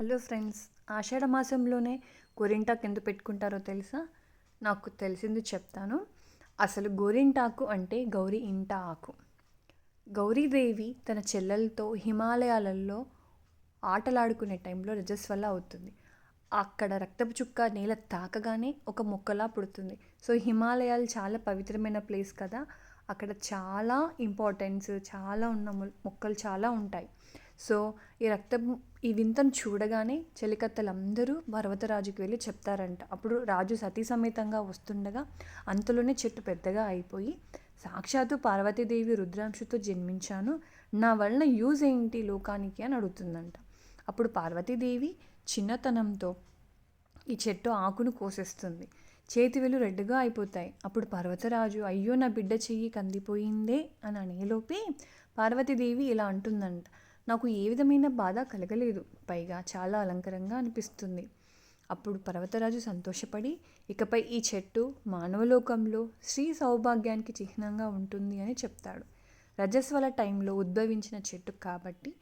Hello friends ఆషాఢ మాసంలోనే గోరింటాకు ఎందుకు పెట్టుకుంటారో తెలుసా? నాకు తెలిసింది చెప్తాను. అసలు గోరింటాకు అంటే గౌరీ ఇంట ఆకు. గౌరీదేవి తన చెల్లెలతో హిమాలయాలలో ఆటలాడుకునే టైంలో రజస్ అవుతుంది. అక్కడ రక్తపు చుక్క నేల తాకగానే ఒక మొక్కలా పుడుతుంది. సో హిమాలయాలు చాలా పవిత్రమైన ప్లేస్ కదా. అక్కడ చాలా ఇంపార్టెన్స్ చాలా ఉన్న మొ- మొక్కలు చాలా ఉంటాయి. సో ఈ రక్తం ఈ వింతను చూడగానే చెలికత్తలందరూ పర్వతరాజుకి వెళ్ళి చెప్తారంట. అప్పుడు రాజు సతీ సమేతంగా వస్తుండగా అంతలోనే చెట్టు పెద్దగా అయిపోయి సాక్షాత్తు పార్వతీదేవి రుద్రాంశుతో జన్మించాను. నా వలన యూజ్ ఏంటి లోకానికి? అని అడుగుతుందంట. అప్పుడు పార్వతీదేవి చిన్నతనంతో ఈ చెట్టు ఆకును కోసేస్తుంది. చేతివేలు రెడ్డుగా అయిపోతాయి. అప్పుడు పర్వతరాజు అయ్యో నా బిడ్డ చెయ్యి కందిపోయిందే అని అనేలోపే పార్వతీదేవి ఇలా అంటుందంట. నాకు ఏ విధమైన బాధ కలగలేదు. పైగా చాలా అలంకరంగా అనిపిస్తుంది. అప్పుడు పర్వతరాజు సంతోషపడి ఇకపై ఈ చెట్టు మానవలోకంలో స్త్రీ సౌభాగ్యానికి చిహ్నంగా ఉంటుంది అని చెప్తాడు. రజస్వల టైంలో ఉద్భవించిన చెట్టు కాబట్టి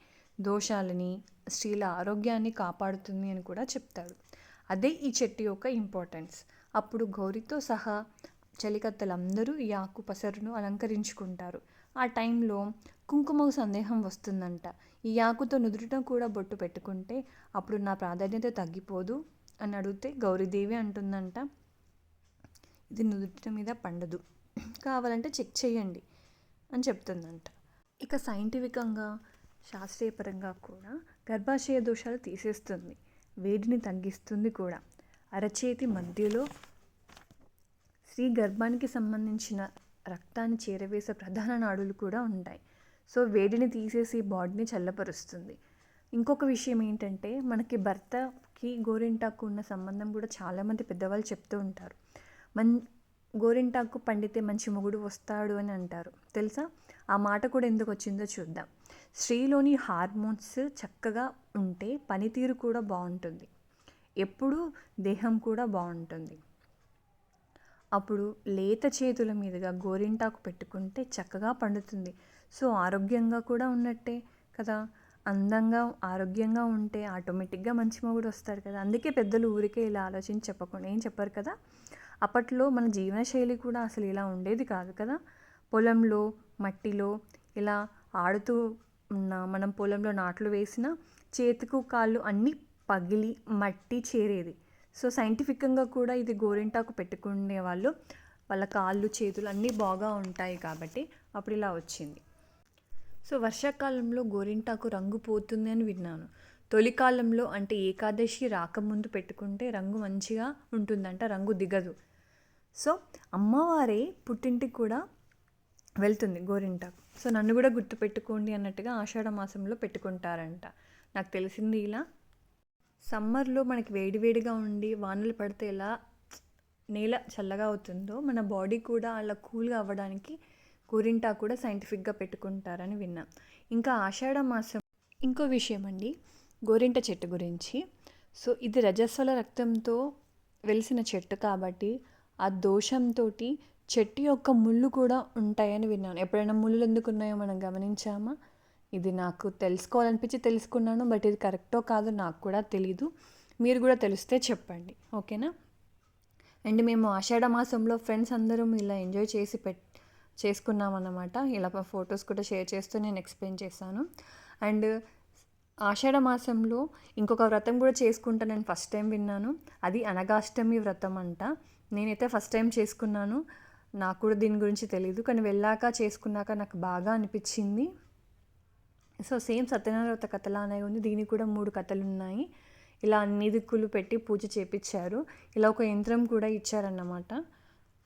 దోషాలని స్త్రీల ఆరోగ్యాన్ని కాపాడుతుంది అని కూడా చెప్తాడు. అదే ఈ చెట్టు యొక్క ఇంపార్టెన్స్ అప్పుడు గౌరితో సహా చలికత్తలందరూ ఈ ఆకు పసరును అలంకరించుకుంటారు. ఆ టైంలో కుంకుమకు సందేహం వస్తుందంట. ఈ ఆకుతో నుదుటిన కూడా బొట్టు పెట్టుకుంటే అప్పుడు నా ప్రాధాన్యత తగ్గిపోదు అని అడిగితే గౌరీదేవి అంటుందంట ఇది నుదుటిన మీద పండదు. కావాలంటే చెక్ చేయండి అని చెప్తుందంట. ఇక సైంటిఫికంగా శాస్త్రీయపరంగా కూడా గర్భాశయ దోషాలు తీసేస్తుంది. వేడిని తగ్గిస్తుంది కూడా. అరచేతి మధ్యలో స్త్రీ గర్భానికి సంబంధించిన రక్తాన్ని చేరవేసే ప్రధాన నాడులు కూడా ఉంటాయి. సో వేడిని తీసేసి బాడీని చల్లపరుస్తుంది. ఇంకొక విషయం ఏంటంటే మనకి భర్తకి గోరింటాకు ఉన్న సంబంధం కూడా చాలామంది పెద్దవాళ్ళు చెప్తూ ఉంటారు. మన్ గోరింటాకు పండితే మంచి మొగుడు వస్తాడు అని అంటారు. తెలుసా? ఆ మాట కూడా ఎందుకు వచ్చిందో చూద్దాం. స్త్రీలోని హార్మోన్స్ చక్కగా ఉంటే పనితీరు కూడా బాగుంటుంది. ఎప్పుడూ దేహం కూడా బాగుంటుంది. అప్పుడు లేత చేతుల మీదుగా గోరింటాకు పెట్టుకుంటే చక్కగా పండుతుంది. సో ఆరోగ్యంగా కూడా ఉన్నట్టే కదా. అందంగా ఆరోగ్యంగా ఉంటే ఆటోమేటిక్గా మంచి మొగుడు వస్తాడు కదా. అందుకే పెద్దలు ఊరికే ఇలా ఆలోచించి చెప్పకుండా ఏం చెప్పారు కదా. అప్పట్లో మన జీవనశైలి కూడా అసలు ఇలా ఉండేది కాదు కదా. పొలంలో మట్టిలో ఇలా ఆడుతూ ఉన్న మనం పొలంలో నాట్లు వేసిన చేతికు కాళ్ళు అన్నీ పగిలి మట్టి చేరేది. సో సైంటిఫిక్గా కూడా ఇది గోరింటాకు పెట్టుకునే వాళ్ళు వాళ్ళ కాళ్ళు చేతులు అన్నీ బాగా ఉంటాయి కాబట్టి అప్పుడు ఇలా వచ్చింది. సో వర్షాకాలంలో గోరింటాకు రంగు పోతుంది అని విన్నాను. తొలికాలంలో అంటే ఏకాదశి రాకముందు పెట్టుకుంటే రంగు మంచిగా ఉంటుందంట రంగు దిగదు. సో అమ్మవారే పుట్టింటికి కూడా వెళ్తుంది గోరింటాకు. సో నన్ను కూడా గుర్తుపెట్టుకోండి అన్నట్టుగా ఆషాఢ మాసంలో పెట్టుకుంటారంట. నాకు తెలిసింది ఇలా. సమ్మర్లో మనకి వేడివేడిగా ఉండి వానలు పడితే ఎలా నేల చల్లగా అవుతుందో మన బాడీ కూడా అలా కూల్గా అవ్వడానికి గోరింటా కూడా సైంటిఫిక్గా పెట్టుకుంటారని విన్నాం. ఇంకా ఆషాఢ మాసం ఇంకో విషయం అండి గోరింట చెట్టు గురించి. సో ఇది రజస్వల రక్తంతో వెలిసిన చెట్టు కాబట్టి ఆ దోషంతో చెట్టు యొక్క ముళ్ళు కూడా ఉంటాయని విన్నాను. ఎప్పుడైనా ముళ్ళు ఎందుకు ఉన్నాయో మనం గమనించామా? ఇది నాకు తెలుసుకోవాలనిపించి తెలుసుకున్నాను బట్ ఇది కరెక్టో కాదో నాకు కూడా తెలీదు. మీరు కూడా తెలిస్తే చెప్పండి. ఓకేనా? అండ్ మేము ఆషాఢ మాసంలో ఫ్రెండ్స్ అందరం ఇలా ఎంజాయ్ చేసి పెట్ చేసుకున్నామన్నమాట. ఇలా ఫొటోస్ కూడా షేర్ చేస్తూ నేను ఎక్స్ప్లెయిన్ చేశాను. అండ్ ఆషాఢ మాసంలో ఇంకొక వ్రతం కూడా చేసుకుంటానని ఫస్ట్ టైం విన్నాను. అది అనగాష్టమి వ్రతం అంట. నేనైతే ఫస్ట్ టైం చేసుకున్నాను. నాకు కూడా దీని గురించి తెలియదు కానీ వెళ్ళాక చేసుకున్నాక నాకు బాగా అనిపించింది. సో సేమ్ సత్యనారాయణ వ్రత కథలానే ఉంది. దీనికి కూడా మూడు కథలు ఉన్నాయి. ఇలా అన్ని దిక్కులు పెట్టి పూజ చేపించారు ఇలా ఒక యంత్రం కూడా ఇచ్చారన్నమాట.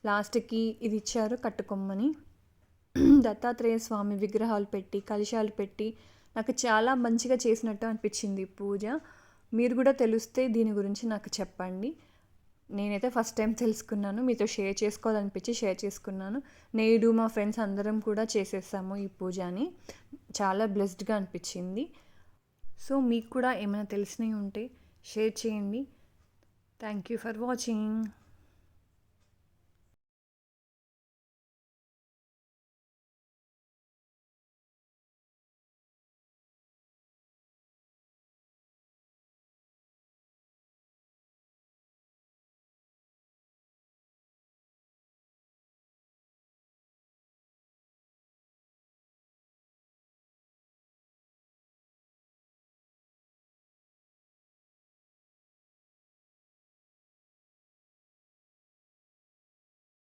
లాస్ట్కి ఇది ఇచ్చారు కట్టుకొమ్మని దత్తాత్రేయ స్వామి విగ్రహాలు పెట్టి కలశాలు పెట్టి నాకు చాలా మంచిగా చేసినట్టు అనిపించింది పూజ. మీరు కూడా తెలిస్తే దీని గురించి నాకు చెప్పండి. నేనైతే ఫస్ట్ టైం తెలుసుకున్నాను. మీతో షేర్ చేసుకోవాలనిపించి షేర్ చేసుకున్నాను. నేడు మా ఫ్రెండ్స్ అందరం కూడా చేసేసాము ఈ పూజని చాలా బ్లెస్డ్గా అనిపించింది. సో మీకు కూడా ఏమైనా తెలిసినవి ఉంటే షేర్ చేయండి. Thank you for watching.